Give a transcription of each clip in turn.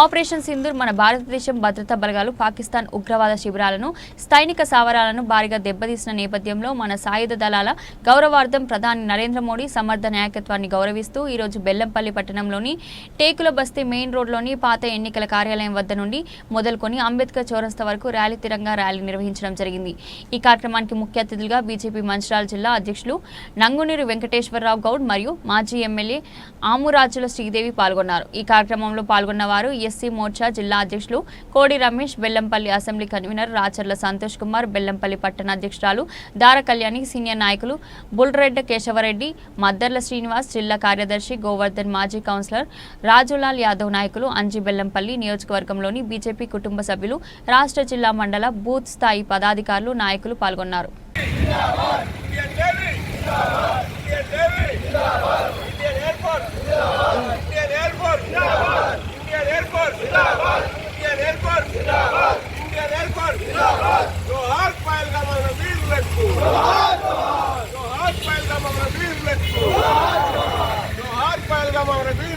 Operation Sindoor మన భారతదేశం భద్రతా బలగాలు పాకిస్తాన్ ఉగ్రవాద శిబిరాలను స్థైనిక సావరాలను భారీగా దెబ్బతీసిన నేపథ్యంలో మన సాయుధ దళాల గౌరవార్థం ప్రధాని నరేంద్ర మోడీ సమర్థ నాయకత్వాన్ని గౌరవిస్తూ ఈరోజు బెల్లంపల్లి పట్టణంలోని టేకుల బస్తీ మెయిన్ రోడ్లోని పాత ఎన్నికల కార్యాలయం వద్ద నుండి మొదలుకొని అంబేద్కర్ చౌరస్తా వరకు ర్యాలీ తిరంగా ర్యాలీ నిర్వహించడం జరిగింది. ఈ కార్యక్రమానికి ముఖ్య అతిథులుగా బీజేపీ మంచిరాల జిల్లా అధ్యక్షులు నంగునీరు వెంకటేశ్వరరావు గౌడ్ మరియు మాజీ ఎమ్మెల్యే ఆమురాజుల శ్రీదేవి పాల్గొన్నారు. ఈ కార్యక్రమంలో పాల్గొన్న వారు ఎస్సీ మోర్చా జిల్లా అధ్యక్షులు కోడి రమేష్ బెల్లంపల్లి అసెంబ్లీ కన్వీనర్ రాచర్ల సంతోష్ కుమార్ బెల్లంపల్లి పట్టణ అధ్యక్షురాలు దార కళ్యాణి సీనియర్ నాయకులు బుల్రెడ్డ కేశవరెడ్డి మద్దర్ల శ్రీనివాస్ జిల్లా కార్యదర్శి గోవర్ధన్ మాజీ కౌన్సిలర్ రాజులాల్ యాదవ్ నాయకులు అంజి బెల్లంపల్లి నియోజకవర్గంలోని బీజేపీ కుటుంబ సభ్యులు రాష్ట్ర జిల్లా మండల బూత్ స్థాయి పదాధికారులు నాయకులు పాల్గొన్నారు.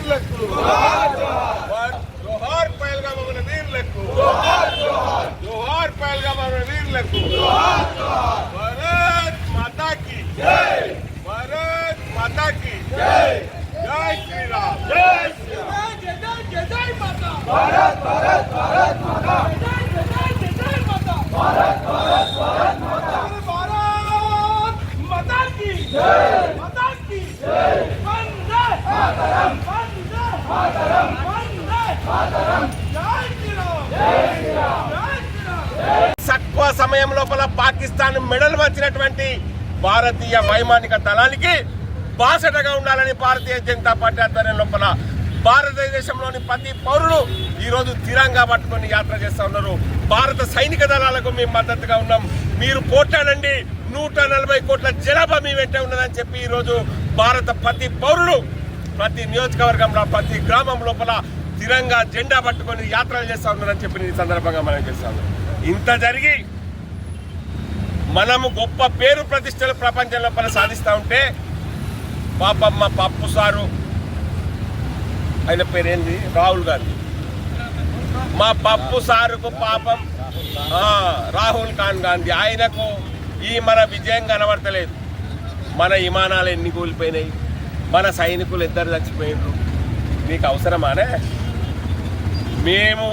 వీరులకు జోహార్ పైల్గామ్ మన వీరులకు జోహార్ పైల్గామ్ మన వీరులకు भारत माता की जय भारत माता की जय जय श्री राम जय श्री राम जय जय जय जय माता भारत भारत भारत माता जय जय जय जय जय माता भारत भारत भारत माता भारत माता की जय తక్కువ సమయం లోపల పాకిస్తాన్ మెడల్ వచ్చినటువంటి భారతీయ వైమానిక దళానికి బాసటగా ఉండాలని భారతీయ జనతా పార్టీ ఆధ్వర్యం లోపల భారతదేశంలోని ప్రతి పౌరులు ఈరోజు తిరంగా పట్టుకొని యాత్ర చేస్తూ ఉన్నారు. భారత సైనిక దళాలకు మేము మద్దతుగా ఉన్నాం. మీరు పోట్లాడండి. నూట నలభై కోట్ల జనాభా మీ వెంట ఉన్నదని చెప్పి ఈరోజు భారత ప్రతి పౌరుడు ప్రతి నియోజకవర్గంలో ప్రతి గ్రామం లోపల తిరంగా జెండా పట్టుకొని యాత్రలు చేస్తూ ఉన్నారని చెప్పి ఈ సందర్భంగా మనం చేస్తాము ఇంత జరిగి మనము గొప్ప పేరు ప్రతిష్టలు ప్రపంచం లోపల సాధిస్తూ ఉంటే పాపం మా పప్పు సారు ఆయన పేరేంది? రాహుల్ గాంధీ. మా పప్పు సారుకు పాపం రాహుల్ ఖాన్ గాంధీ. ఆయనకు ఈ మన విజయం కనబడతలేదు. మన విమానాలు ఎన్ని కూలిపోయినాయి? మన సైనికులు ఇద్దరు చచ్చిపోయినారు నీకు అవసరమానే? మేము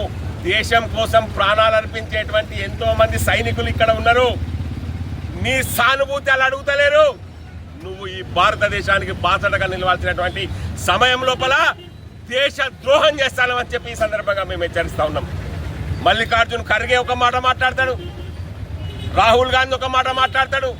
దేశం కోసం ప్రాణాలు అర్పించేటువంటి ఎంతోమంది సైనికులు ఇక్కడ ఉన్నారు. నీ సానుభూతి అలా అడుగుతలేరు. నువ్వు ఈ భారతదేశానికి బాసటగా నిలవాల్సినటువంటి సమయం లోపల దేశ ద్రోహం చేస్తానని చెప్పి ఈ సందర్భంగా మేము హెచ్చరిస్తా ఉన్నాం. మల్లికార్జున్ ఖర్గే ఒక మాట మాట్లాడతాడు. రాహుల్ గాంధీ ఒక మాట మాట్లాడతాడు.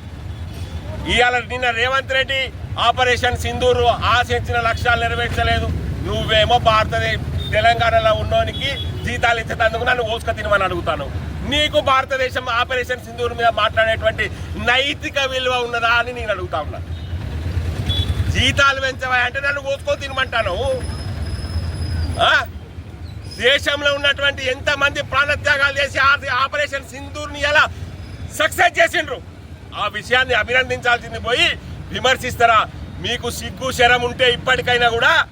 ఇవాళ నిన్న రేవంత్ రెడ్డి ఆపరేషన్ సింధూరు ఆశించిన లక్ష్యాలు నెరవేర్చలేదు. నువ్వేమో భారతదేశ తెలంగాణలో ఉన్నోనికి జీతాలు ఇచ్చేటందుకు నన్ను ఓసుక తినమని అడుగుతాను. నీకు భారతదేశం ఆపరేషన్ సింధూరు మీద మాట్లాడేటువంటి నైతిక విలువ ఉన్నదా అని నేను అడుగుతా ఉన్నా. జీతాలు పెంచవా అంటే నన్ను ఓసుకో తినమంటాను. దేశంలో ఉన్నటువంటి ఎంతమంది ప్రాణత్యాగాలు చేసి ఆ- ఆపరేషన్ సింధూర్ని ఎలా సక్సెస్ చేసిండ్రు? ఆ విషయాన్ని అభినందించాల్సింది పోయి విమర్శిస్తారా? మీకు సిగ్గు శరం ఉంటే ఇప్పటికైనా కూడా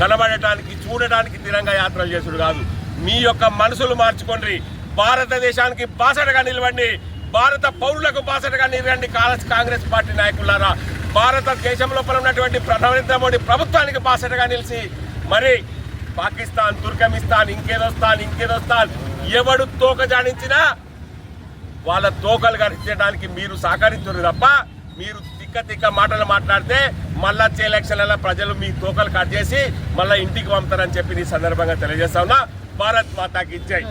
కనబడటానికి చూడటానికి తిరంగా యాత్రలు చేసుడు కాదు. మీ యొక్క మనసులు మార్చుకోండి. భారతదేశానికి బాసటగా నిలవండి. భారత పౌరులకు బాసటగా నిలవండి కాంగ్రెస్ కాంగ్రెస్ పార్టీ నాయకులారా. భారత దేశం లోపల ఉన్నటువంటి నరేంద్ర మోడీ ప్రభుత్వానికి బాసటగా నిలిచి మరి పాకిస్తాన్ తుర్కమిస్తాన్ ఇంకేదొస్తాన్ ఇంకేదొస్తాన్ ఎవడు తోక జాడించినా వాళ్ళ తోకలు గడిచడానికి మీరు సహకరించరు తప్ప మీరు తిక్క తిక్క మాటలు మాట్లాడితే మళ్ళా వచ్చే ఎలక్షన్లలో ప్రజలు మీ తోకలు కట్ చేసి మళ్ళీ ఇంటికి పంపుతారని చెప్పి ఈ సందర్భంగా తెలియజేస్తా ఉన్నా. భారత్ మాతాకి ఇచ్చాయి